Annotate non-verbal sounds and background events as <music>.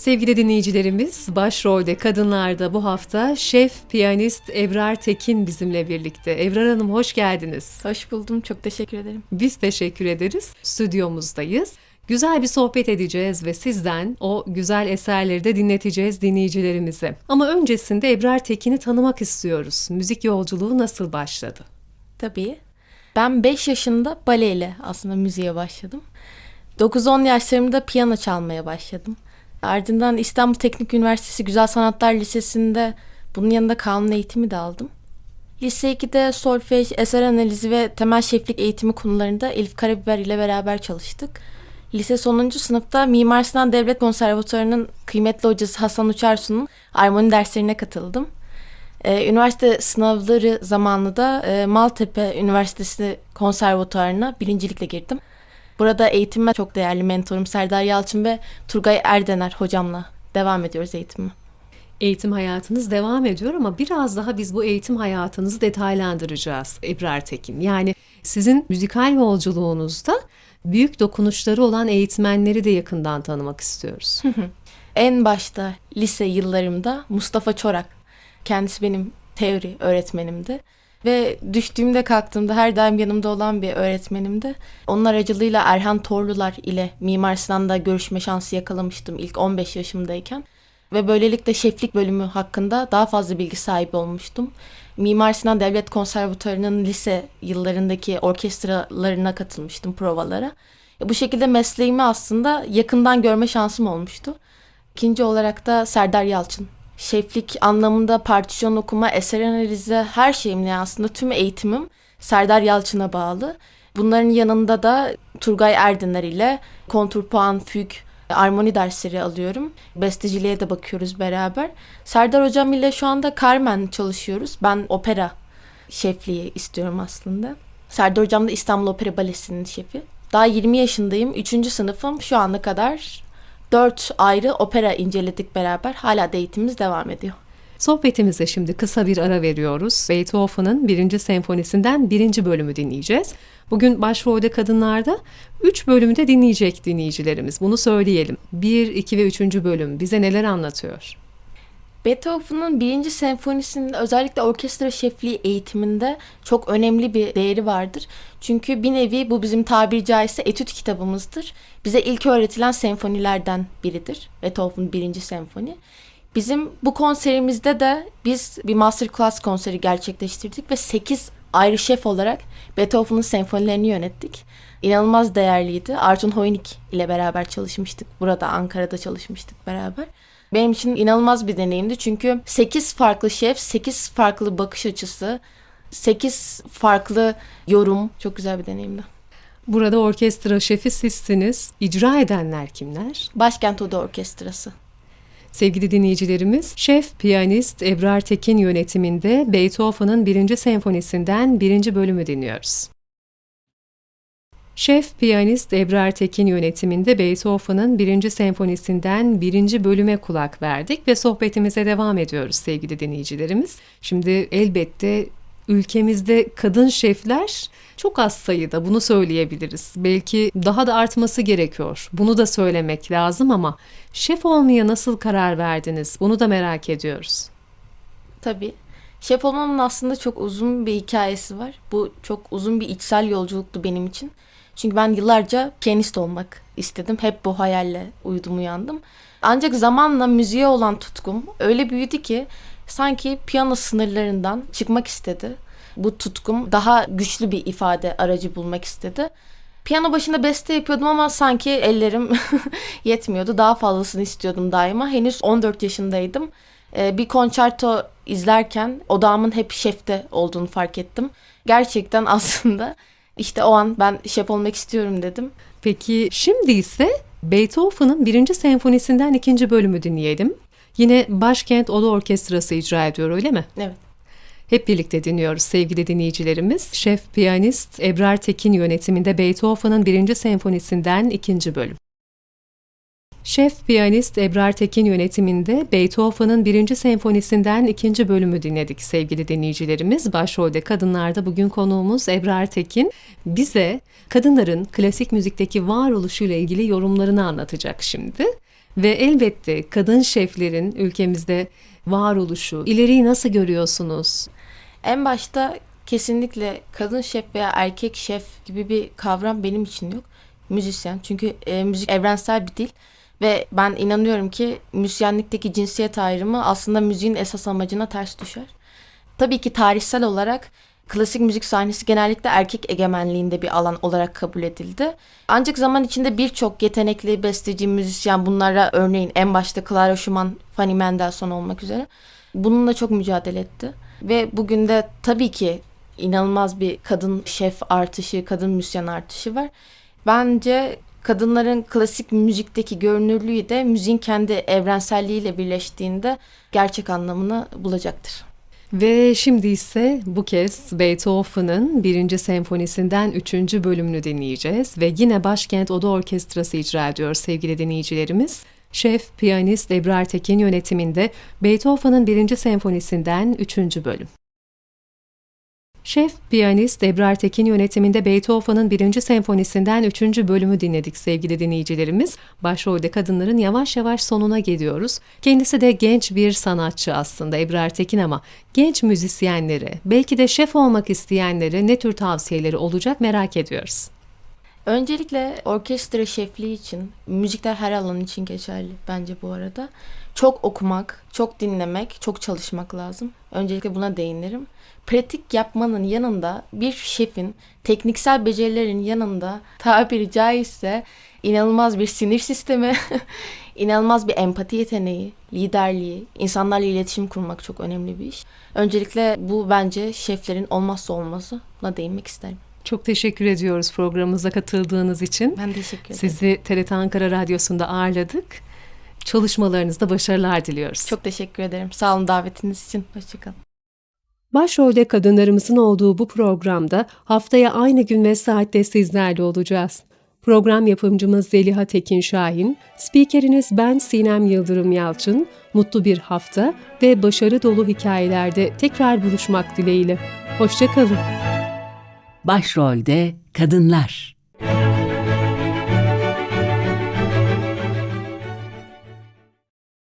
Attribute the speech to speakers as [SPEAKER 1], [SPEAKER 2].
[SPEAKER 1] Sevgili dinleyicilerimiz, başrolde kadınlarda bu hafta şef piyanist Ebrar Tekin bizimle birlikte. Ebrar Hanım hoş geldiniz.
[SPEAKER 2] Hoş buldum. Çok teşekkür ederim.
[SPEAKER 1] Biz teşekkür ederiz. Stüdyomuzdayız. Güzel bir sohbet edeceğiz ve sizden o güzel eserleri de dinleteceğiz dinleyicilerimize. Ama öncesinde Ebrar Tekin'i tanımak istiyoruz. Müzik yolculuğu nasıl başladı?
[SPEAKER 2] Tabii. Ben 5 yaşında baleyle aslında müziğe başladım. 9-10 yaşlarımda piyano çalmaya başladım. Ardından İstanbul Teknik Üniversitesi Güzel Sanatlar Lisesi'nde bunun yanında kanun eğitimi de aldım. Lise 2'de solfej, eser analizi ve temel şeflik eğitimi konularında Elif Karabiber ile beraber çalıştık. Lise sonuncu sınıfta Mimar Sinan Devlet Konservatuarı'nın kıymetli hocası Hasan Uçarsu'nun armoni derslerine katıldım. Ee, üniversite sınavları zamanı da e, Maltepe Üniversitesi Konservatuarı'na birincilikle girdim. Burada eğitime çok değerli mentorum Serdar Yalçın ve Turgay Erdener hocamla devam ediyoruz eğitimi.
[SPEAKER 1] Eğitim hayatınız devam ediyor ama biraz daha biz bu eğitim hayatınızı detaylandıracağız Ebrar Tekin. Yani sizin müzikal yolculuğunuzda büyük dokunuşları olan eğitmenleri de yakından tanımak istiyoruz.
[SPEAKER 2] En başta lise yıllarımda Mustafa Çorak, kendisi benim teori öğretmenimdi. Ve düştüğümde kalktığımda her daim yanımda olan bir öğretmenimdi. Onun aracılığıyla Erhan Torlular ile Mimar Sinan'da görüşme şansı yakalamıştım ilk 15 yaşımdayken. Ve böylelikle şeflik bölümü hakkında daha fazla bilgi sahibi olmuştum. Mimar Sinan Devlet Konservatuarı'nın lise yıllarındaki orkestralarına katılmıştım provalara. Bu şekilde mesleğimi aslında yakından görme şansım olmuştu. İkinci olarak da Serdar Yalçın. Şeflik anlamında partisyon okuma, eser analizi her şeyimle aslında tüm eğitimim Serdar Yalçın'a bağlı. Bunların yanında da Turgay Erdener ile kontrpuan, füg, armoni dersleri alıyorum. Besteciliğe de bakıyoruz beraber. Serdar hocam ile şu anda Carmen çalışıyoruz. Ben opera şefliği istiyorum aslında. Serdar hocam da İstanbul Opera Balesi'nin şefi. Daha 20 yaşındayım. 3. sınıfım. Şu ana kadar 4 ayrı opera inceledik beraber. Hala eğitimimiz devam ediyor.
[SPEAKER 1] Sohbetimize şimdi kısa bir ara veriyoruz. Beethoven'ın birinci senfonisinden birinci bölümü dinleyeceğiz. Bugün başrolde kadınlarda 3 bölümü de dinleyecek dinleyicilerimiz. Bunu söyleyelim. 1, 2 ve 3. bölüm bize neler anlatıyor?
[SPEAKER 2] Beethoven'ın birinci senfonisinin özellikle orkestra şefliği eğitiminde çok önemli bir değeri vardır. Çünkü bir nevi bu bizim tabiri caizse etüt kitabımızdır. Bize ilk öğretilen senfonilerden biridir. Beethoven birinci senfoni. Bizim bu konserimizde de biz bir masterclass konseri gerçekleştirdik ve 8 ayrı şef olarak Beethoven'ın senfonilerini yönettik. İnanılmaz değerliydi. Arthur Hoynik ile beraber çalışmıştık. Burada Ankara'da çalışmıştık beraber. Benim için inanılmaz bir deneyimdi çünkü 8 farklı şef, 8 farklı bakış açısı, 8 farklı yorum çok güzel bir deneyimdi.
[SPEAKER 1] Burada orkestra şefi sizsiniz. İcra edenler kimler?
[SPEAKER 2] Başkent Oda Orkestrası.
[SPEAKER 1] Sevgili dinleyicilerimiz, şef piyanist Ebrar Tekin yönetiminde Beethoven'ın birinci senfonisinden birinci bölümü dinliyoruz. Şef piyanist Ebrar Tekin yönetiminde Beethoven'ın birinci senfonisinden birinci bölüme kulak verdik ve sohbetimize devam ediyoruz sevgili dinleyicilerimiz. Şimdi elbette ülkemizde kadın şefler çok az sayıda bunu söyleyebiliriz. Belki daha da artması gerekiyor. Bunu da söylemek lazım ama şef olmaya nasıl karar verdiniz? Bunu da merak ediyoruz.
[SPEAKER 2] Tabii. Şef olmamın aslında çok uzun bir hikayesi var. Bu çok uzun bir içsel yolculuktu benim için. Çünkü ben yıllarca piyanist olmak istedim. Hep bu hayalle uyudum uyandım. Ancak zamanla müziğe olan tutkum öyle büyüdü ki sanki piyano sınırlarından çıkmak istedi. Bu tutkum daha güçlü bir ifade aracı bulmak istedi. Piyano başında beste yapıyordum ama sanki ellerim <laughs> yetmiyordu. Daha fazlasını istiyordum daima. Henüz 14 yaşındaydım. Ee, bir konçerto izlerken odağımın hep şefte olduğunu fark ettim. Gerçekten <laughs> aslında işte o an ben şef olmak istiyorum dedim.
[SPEAKER 1] Peki şimdi ise Beethoven'ın birinci senfonisinden ikinci bölümü dinleyelim. Yine Başkent Oda Orkestrası icra ediyor öyle mi?
[SPEAKER 2] Evet.
[SPEAKER 1] Hep birlikte dinliyoruz sevgili dinleyicilerimiz. Şef piyanist Ebrar Tekin yönetiminde Beethoven'ın birinci senfonisinden ikinci bölüm. Şef piyanist Ebrar Tekin yönetiminde Beethoven'ın birinci senfonisinden ikinci bölümü dinledik sevgili dinleyicilerimiz. Başrolde kadınlarda bugün konuğumuz Ebrar Tekin bize kadınların klasik müzikteki varoluşuyla ilgili yorumlarını anlatacak şimdi. Ve elbette kadın şeflerin ülkemizde varoluşu, ileriyi nasıl görüyorsunuz?
[SPEAKER 2] En başta kesinlikle kadın şef veya erkek şef gibi bir kavram benim için yok. Müzisyen. Çünkü e, müzik evrensel bir dil. Ve ben inanıyorum ki müzisyenlikteki cinsiyet ayrımı aslında müziğin esas amacına ters düşer. Tabii ki tarihsel olarak klasik müzik sahnesi genellikle erkek egemenliğinde bir alan olarak kabul edildi. Ancak zaman içinde birçok yetenekli besteci, müzisyen bunlara örneğin en başta Clara Schumann, Fanny Mendelssohn olmak üzere bununla çok mücadele etti. Ve bugün de tabii ki inanılmaz bir kadın şef artışı, kadın müzisyen artışı var. Bence kadınların klasik müzikteki görünürlüğü de müziğin kendi evrenselliğiyle birleştiğinde gerçek anlamını bulacaktır.
[SPEAKER 1] Ve şimdi ise bu kez Beethoven'ın birinci senfonisinden üçüncü bölümünü dinleyeceğiz ve yine Başkent Oda Orkestrası icra ediyor sevgili dinleyicilerimiz. Şef, piyanist Ebrar Tekin yönetiminde Beethoven'ın birinci senfonisinden üçüncü bölüm. Şef, piyanist Ebrar Tekin yönetiminde Beethoven'ın birinci senfonisinden üçüncü bölümü dinledik sevgili dinleyicilerimiz. Başrolde kadınların yavaş yavaş sonuna geliyoruz. Kendisi de genç bir sanatçı aslında Ebrar Tekin ama genç müzisyenlere, belki de şef olmak isteyenlere ne tür tavsiyeleri olacak merak ediyoruz.
[SPEAKER 2] Öncelikle orkestra şefliği için, müzikler her alan için geçerli bence bu arada. Çok okumak, çok dinlemek, çok çalışmak lazım. Öncelikle buna değinirim. Pratik yapmanın yanında bir şefin tekniksel becerilerin yanında tabiri caizse inanılmaz bir sinir sistemi, <laughs> inanılmaz bir empati yeteneği, liderliği, insanlarla iletişim kurmak çok önemli bir iş. Öncelikle bu bence şeflerin olmazsa olmazı. Buna değinmek isterim.
[SPEAKER 1] Çok teşekkür ediyoruz programımıza katıldığınız için.
[SPEAKER 2] Ben teşekkür ederim.
[SPEAKER 1] Sizi TRT Ankara Radyosu'nda ağırladık. Çalışmalarınızda başarılar diliyoruz.
[SPEAKER 2] Çok teşekkür ederim. Sağ olun davetiniz için. Hoşçakalın.
[SPEAKER 1] Başrolde kadınlarımızın olduğu bu programda haftaya aynı gün ve saatte sizlerle olacağız. Program yapımcımız Zeliha Tekin Şahin, spikeriniz ben Sinem Yıldırım Yalçın, mutlu bir hafta ve başarı dolu hikayelerde tekrar buluşmak dileğiyle. Hoşçakalın.
[SPEAKER 3] Başrolde kadınlar.